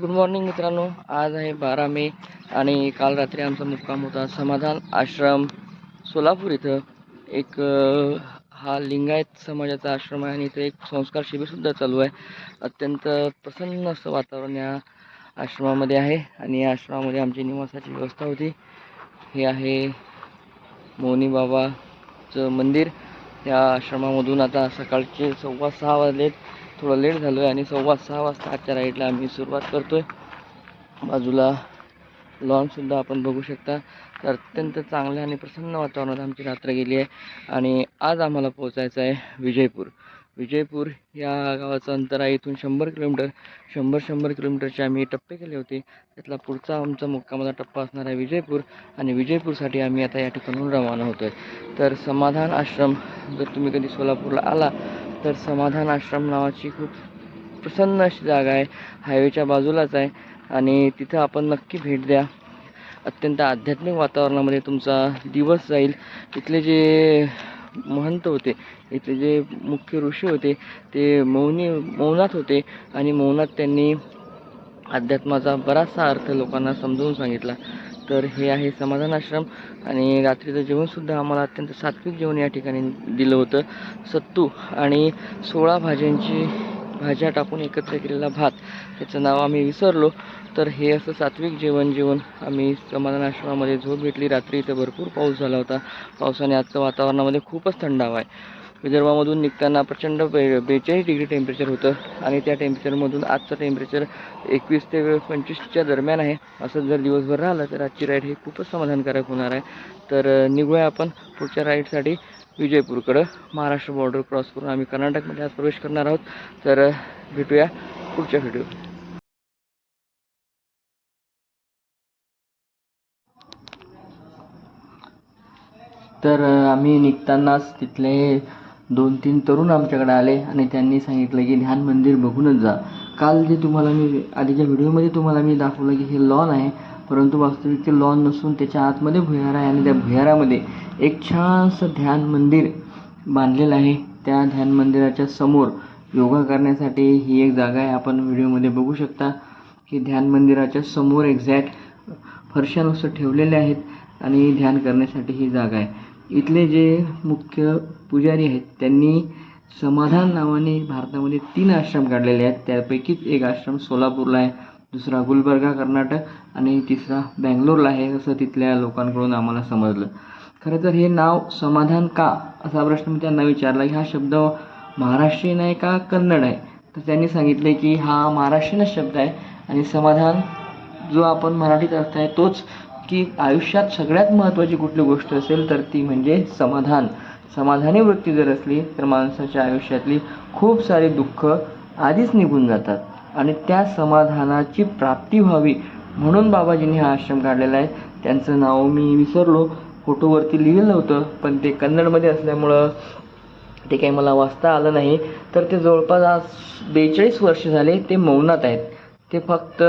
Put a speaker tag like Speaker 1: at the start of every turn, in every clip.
Speaker 1: Good morning मित्रांनो. आज आहे बारा मे आणि काल रात्री आमचा मुक्काम होता समाधान आश्रम सोलापूर इथं. एक हा लिंगायत समाजाचा आश्रम आहे आणि इथे एक संस्कार शिबिरसुद्धा चालू आहे. अत्यंत प्रसन्न असं वातावरण या आश्रमामध्ये आहे आणि या आश्रमामध्ये आमची निवासाची व्यवस्था होती. हे आहे मोनी बाबाचं मंदिर. या आश्रमामधून आता सकाळचे सव्वा सहा वाजलेत. थोडं लेट झालो आहे आणि सव्वा सहा वाजता आजच्या राईडला आम्ही सुरुवात करतो आहे बाजूला लॉनसुद्धा आपण बघू शकता. तर अत्यंत चांगल्या आणि प्रसन्न वातावरणात आमची रात्र गेली आहे. आणि आज आम्हाला पोहोचायचं आहे विजयपूर. विजयपूर या गावाचं अंतर आहे. इथून शंभर किलोमीटर शंभर शंभर किलोमीटरचे आम्ही टप्पे केले होते. त्यातला पुढचा आमचा मुक्कामाचा टप्पा असणार आहे विजयपूर आणि विजयपूरसाठी आम्ही आता या ठिकाणून रवाना होतो आहे तर समाधान आश्रम जर तुम्ही कधी सोलापूरला आला तर समाधान आश्रम नावाची खूप प्रसन्न अशी जागा आहे. हायवेच्या बाजूलाच आहे आणि तिथं आपण नक्की भेट द्या. अत्यंत आध्यात्मिक वातावरणामध्ये तुमचा दिवस जाईल. इथले जे महंत होते. इथले जे मुख्य ऋषी होते ते मौनी मौनात होते आणि मौनात त्यांनी अध्यात्माचा बराचसा अर्थ लोकांना समजावून सांगितला. तर हे आहे समाधान आश्रम आणि रात्रीचं जेवणसुद्धा आम्हाला अत्यंत सात्विक जेवण या ठिकाणी दिलं होतं. सत्तू आणि सोळा भाज्यांची भाज्या टाकून एकत्र केलेला भात त्याचं नाव आम्ही विसरलो. तर हे असं सात्विक जेवण जेवण आम्ही समाधान आश्रमामध्ये झोप घेतली. रात्री इथं भरपूर पाऊस झाला होता. पावसाने आजचं वातावरणामध्ये खूपच थंडावा आहे. विदर्भामधून निघताना प्रचंड बे बेचाळीस डिग्री टेम्परेचर होतं आणि त्या टेम्परेचरमधून आजचं टेम्परेचर एकवीस ते पंचवीसच्या दरम्यान आहे. असं जर दिवसभर राहिलं तर आजची राईड ही खूपच समाधानकारक होणार आहे. तर निघूया आपण पुढच्या राईडसाठी विजयपूरकडं महाराष्ट्र बॉर्डर क्रॉस करून आम्ही कर्नाटकमध्ये आज प्रवेश करणार आहोत. तर भेटूया पुढच्या व्हिडिओ तर आम्ही निघतानाच तिथले दोन तीन तरुण आमच्याकडे आले आणि त्यांनी सांगितलं की ध्यान मंदिर बघूनच जा. काल जे तुम्हाला मी आधीच्या व्हिडिओमध्ये तुम्हाला मी दाखवलं की हे लॉन आहे. परंतु वास्तविक ते लॉन नसून त्याच्या आतमध्ये भुयार आहे आणि त्या भुयारामध्ये एक छानसं ध्यान मंदिर बांधलेलं आहे. त्या ध्यान मंदिराच्या समोर योगा करण्यासाठी ही एक जागा आहे. आपण व्हिडिओमध्ये बघू शकता की ध्यान मंदिराच्या समोर एक्झॅक्ट फरशानुसार ठेवलेले आहेत आणि ध्यान करण्यासाठी ही जागा आहे. इथले जे मुख्य पुजारी आहेत त्यांनी समाधान नावाने भारतामध्ये तीन आश्रम काढलेले आहेत. त्यापैकीच एक आश्रम सोलापूरला आहे. दुसरा गुलबर्गा कर्नाटक आणि तिसरा बँगलोरला आहे असं तिथल्या लोकांकडून आम्हाला समजलं. खरं तर हे नाव समाधान का असा प्रश्न मी त्यांना विचारला. की हा शब्द महाराष्ट्रीयन आहे का कन्नड आहे? तर त्यांनी सांगितले की हा महाराष्ट्रीयनच शब्द आहे आणि समाधान जो आपण मराठीत अर्थ आहे तोच की आयुष्यात सगळ्यात महत्त्वाची कुठली गोष्ट असेल तर ती म्हणजे समाधान. समाधानी वृत्ती जर असली तर माणसाच्या आयुष्यातली खूप सारी दुःख आधीच निघून जातात. आणि त्या समाधानाची प्राप्ती व्हावी म्हणून बाबाजींनी हा आश्रम काढलेला आहे. त्यांचं नाव मी विसरलो. फोटोवरती लिहिलेलं होतं पण ते कन्नडमध्ये असल्यामुळं ते काही मला वाचता आलं नाही. तर ते जवळपास आज बेचाळीस वर्ष झाले ते मौनात आहेत. ते फक्त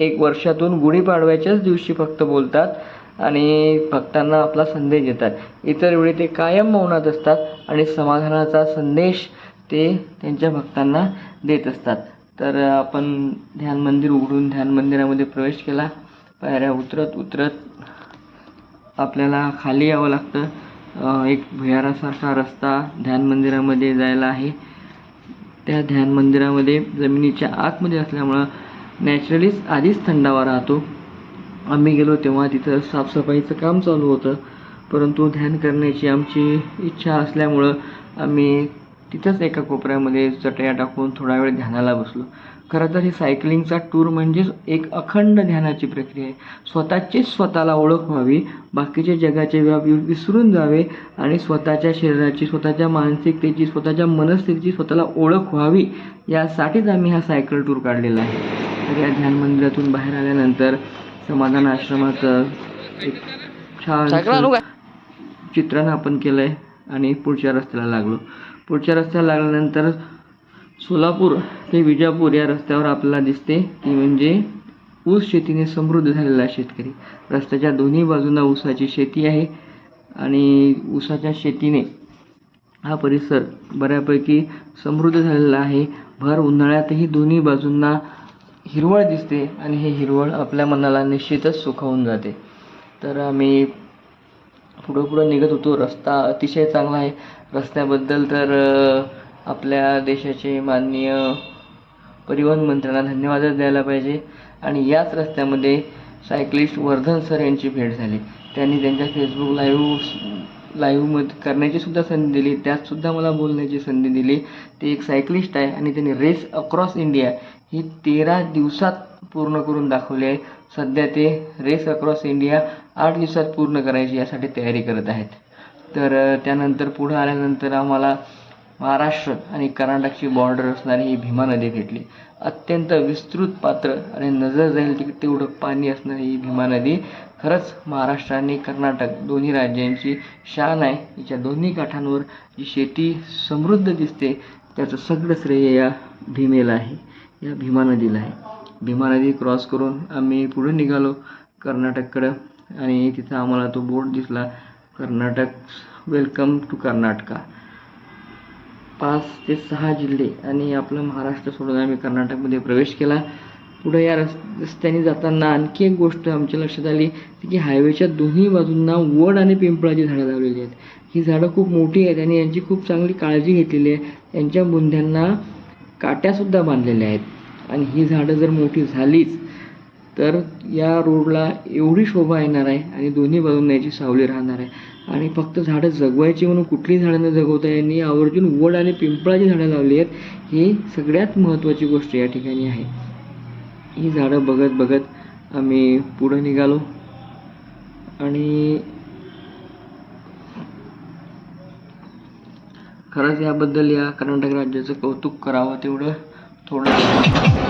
Speaker 1: एक वर्षातून गुढीपाडव्याच्याच दिवशी फक्त बोलतात आणि भक्तांना आपला संदेश देतात. इतर वेळी ते कायम मौनात असतात आणि समाधानाचा संदेश ते त्यांच्या भक्तांना देत असतात. तर आपण ध्यान मंदिर उघडून ध्यान मंदिरामध्ये प्रवेश केला. पायऱ्या उतरत उतरत आपल्याला खाली यावं लागतं. एक भुयारासारखा रस्ता ध्यान मंदिरामध्ये जायला आहे. त्या ध्यान मंदिरामध्ये जमिनीच्या आतमध्ये असल्यामुळं नॅचरलीच आधीच थंडावा राहतो. आम्ही गेलो तेव्हा तिथं साफसफाईचं काम चालू होतं. परंतु ध्यान करण्याची आमची इच्छा असल्यामुळं आम्ही तिथंच एका कोपऱ्यामध्ये चटया टाकून थोडा वेळ ध्यानाला बसलो. खरं तर ही सायकलिंगचा टूर म्हणजेच एक अखंड ध्यानाची प्रक्रिया आहे. स्वतःचीच स्वतःला ओळख व्हावी बाकीच्या जगाचे व्याप विसरून जावे आणि स्वतःच्या शरीराची स्वतःच्या मानसिकतेची स्वतःच्या मनस्थितीची स्वतःला ओळख व्हावी यासाठीच आम्ही हा सायकल टूर काढलेला आहे. तर या ध्यान मंदिरातून बाहेर आल्यानंतर समाधान आश्रमाचं एक छान चित्रण आपण केलं आहे आणि पुढच्या रस्त्याला लागलो. पुढच्या रस्त्याला लागल्यानंतर सोलापूर ते विजापूर या रस्त्यावर आपल्याला दिसते की म्हणजे ऊस शेतीने समृद्ध झालेला शेतकरी. रस्त्याच्या दोन्ही बाजूंना ऊसाची शेती आहे आणि ऊसाच्या शेतीने हा परिसर बऱ्यापैकी समृद्ध झालेला आहे. भर उन्हाळ्यातही दोन्ही बाजूंना हिरवळ दिसते आणि हे हिरवळ आपल्या मनाला निश्चितच सुखावून जाते. तर आम्ही पुढं पुढं निघत होतो. रस्ता अतिशय चांगला आहे. रस्त्याबद्दल तर आपल्या देशाचे माननीय परिवहन मंत्र्यांना धन्यवादच द्यायला पाहिजे. आणि याच रस्त्यामध्ये सायक्लिस्ट वर्धन सर यांची भेट झाली. त्यांनी त्यांच्या फेसबुक लाईव्ह लाईव्हमध्ये करण्याची सुद्धा संधी दिली. त्यातसुद्धा मला बोलण्याची संधी दिली. ते एक सायक्लिस्ट आहे आणि त्यांनी रेस अक्रॉस इंडिया ही तेरा दिवसात पूर्ण करून दाखवली आहे. सध्या ते रेस अक्रॉस इंडिया आठ दिवसात पूर्ण करायची यासाठी तयारी करत आहेत. तर त्यानंतर पुढं आल्यानंतर आम्हाला महाराष्ट्र आणि कर्नाटकची बॉर्डर असणारी ही भीमा नदी भेटली. अत्यंत विस्तृत पात्र आणि नजर जाईल तिकडे तेवढं पाणी असणारी ही भीमा नदी खरंच महाराष्ट्र आणि कर्नाटक दोन्ही राज्यांची शान आहे. हिच्या दोन्ही काठांवर जी शेती समृद्ध दिसते त्याचं सगळं श्रेय या भीमेला आहे या भीमा नदीला आहे. भीमा नदी क्रॉस करून आम्ही पुढे निघालो. कर्नाटककडं आणि तिथं आम्हाला तो बोर्ड दिसला. Karnataka welcome to Karnataka. पाच ते सहा जिल्हे आणि आपलं महाराष्ट्र सोडून आम्ही कर्नाटकमध्ये प्रवेश केला. पुढे या रस रस्त्याने जाताना आणखी एक गोष्ट आमच्या लक्षात आली ती की हायवेच्या दोन्ही बाजूंना वड आणि पिंपळाची झाडं लावलेली आहेत. ही झाडं खूप मोठी आहेत आणि यांची खूप चांगली काळजी घेतलेली आहे. यांच्या बुंध्यांना काट्यासुद्धा बांधलेल्या आहेत. आणि ही झाडं जर मोठी झालीच तर या रोडला एवढी शोभा येणार आहे आणि दोन्ही बाजूंना याची सावली राहणार आहे. आणि फक्त झाडं जगवायची म्हणून कुठली झाडं न जगवता यांनी आवर्जून वड आणि पिंपळाची झाडं लावली आहेत ही सगळ्यात महत्त्वाची गोष्ट या ठिकाणी आहे. ही झाडं बघत बघत आम्ही पुढं निघालो. आणि खरंच याबद्दल या कर्नाटक राज्याचं कौतुक करावं तेवढं थोडं.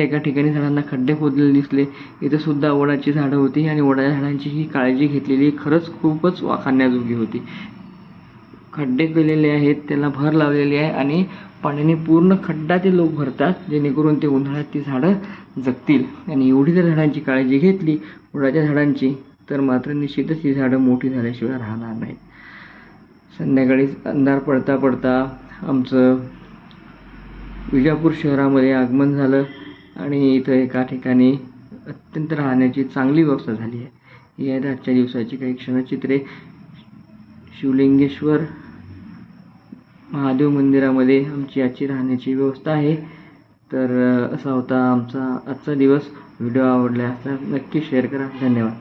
Speaker 1: तर एका ठिकाणी झाडांना खड्डे खोदलेले दिसले. इथे सुद्धा वडाची झाडं होती आणि वडाच्या झाडांची ही काळजी घेतलेली खरंच खूपच वाखाण्याजोगी होती. खड्डे केलेले आहेत त्याला भर लावलेली आहे आणि पाण्याने पूर्ण खड्डा ते लोक भरतात जेणेकरून ते उन्हाळ्यात ती झाडं जगतील. आणि एवढी जर झाडांची काळजी घेतली वडाच्या झाडांची तर मात्र निश्चितच ही झाडं मोठी झाल्याशिवाय राहणार नाहीत. संध्याकाळी अंधार पडता पडता आमचं विजापूर शहरामध्ये आगमन झालं. आणि इथं एका ठिकाणी अत्यंत राहण्याची चांगली व्यवस्था झाली आहे. ही आहेत आजच्या दिवसाची काही क्षणचित्रे. शिवलिंगेश्वर महादेव मंदिरामध्ये आमची आजची राहण्याची व्यवस्था आहे. तर असा होता आमचा आजचा दिवस. व्हिडिओ आवडला असल्यास नक्की शेअर करा. धन्यवाद.